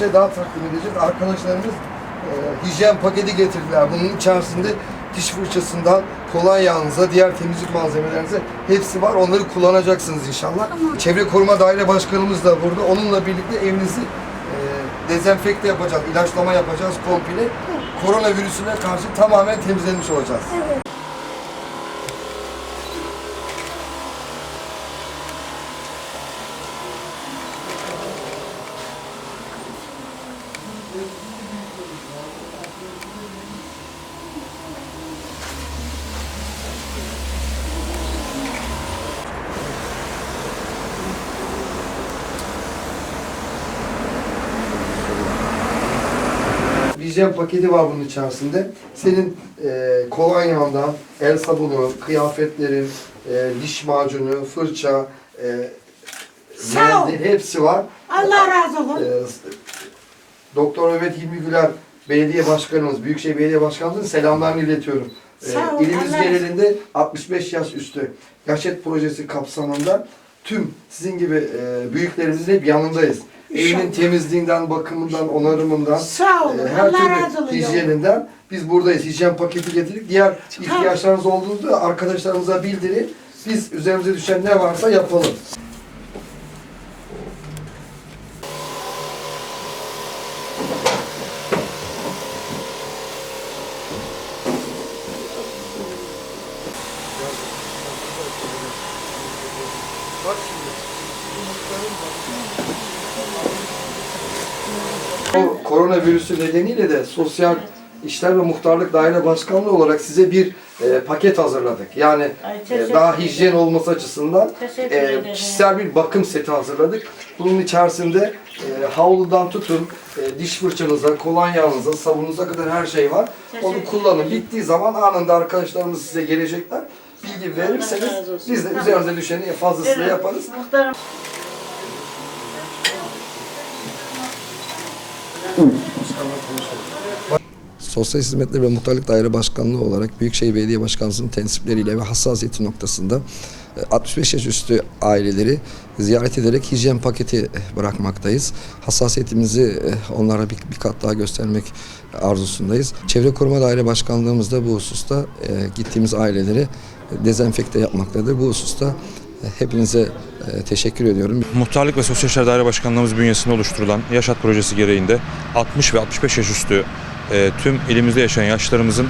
size daha takdim edeceğiz. Arkadaşlarımız e, hijyen paketi getirdiler. Bunun içerisinde diş fırçasından kolonyanıza, diğer temizlik malzemelerinize hepsi var. Onları kullanacaksınız inşallah. Çevre Koruma Daire Başkanımız da burada. Onunla birlikte evinizi e, dezenfekte yapacağız, ilaçlama yapacağız komple. Koronavirüsüne karşı tamamen temizlenmiş olacağız. Hijyen paketi var bunun içerisinde. Senin e, kolonyandan, el sabunu, kıyafetlerin, e, diş macunu, fırça, e, Sağ ol. mendil hepsi var. Allah razı olsun. E, Doktor Mehmet Hilmi Güler Belediye Başkanımız, Büyükşehir Belediye Başkanımızın selamlarını iletiyorum. E, Sağ ol, ilimiz Allah- genelinde 65 yaş üstü Yaşet Projesi kapsamında tüm sizin gibi e, büyüklerimizin hep yanındayız. Evinin İnşallah. temizliğinden, bakımından, onarımından, Sağ ol. ee, her Allah razı türlü olsun. hijyeninden biz buradayız. Hijyen paketi getirdik. Diğer ihtiyaçlarınız olduğunda arkadaşlarımıza bildirin. Biz üzerimize düşen ne varsa yapalım. O koronavirüsü nedeniyle de sosyal işler ve muhtarlık daire başkanlığı olarak size bir e, paket hazırladık. Yani Ay, e, daha hijyen olması açısından e, kişisel bir bakım seti hazırladık. Bunun içerisinde e, havludan tutun, e, diş fırçanıza, kolonyanıza, sabununuza kadar her şey var. Onu kullanın. Bittiği zaman anında arkadaşlarımız size gelecekler. Bilgi verirseniz biz de Tamam. üzerinize düşeni fazlasıyla Evet, yaparız. Muhtarım. Sosyal Hizmetler ve Muhtarlık Daire Başkanlığı olarak Büyükşehir Belediye Başkanlığı'nın tensipleriyle ve hassasiyeti noktasında e, 65 yaş üstü aileleri ziyaret ederek hijyen paketi bırakmaktayız. Hassasiyetimizi e, onlara bir, bir kat daha göstermek arzusundayız. Çevre Koruma Daire Başkanlığımız da bu hususta e, gittiğimiz aileleri dezenfekte yapmaktadır. Bu hususta e, hepinize e, teşekkür ediyorum. Muhtarlık ve Sosyal İşler Daire Başkanlığımız bünyesinde oluşturulan Yaşat projesi gereğinde 60 ve 65 yaş üstü e, tüm ilimizde yaşayan yaşlarımızın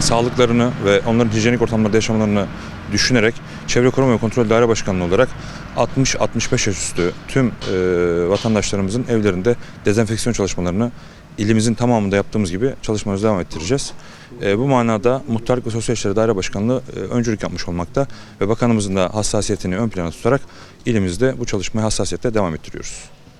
sağlıklarını ve onların hijyenik ortamlarda yaşamalarını düşünerek Çevre Koruma ve Kontrol Daire Başkanlığı olarak 60-65 yaş üstü tüm e, vatandaşlarımızın evlerinde dezenfeksiyon çalışmalarını ilimizin tamamında yaptığımız gibi çalışmalarımızı devam ettireceğiz. E, bu manada Muhtarlık ve Sosyal İşler Daire Başkanlığı e, öncülük yapmış olmakta ve bakanımızın da hassasiyetini ön plana tutarak ilimizde bu çalışmayı hassasiyetle devam ettiriyoruz.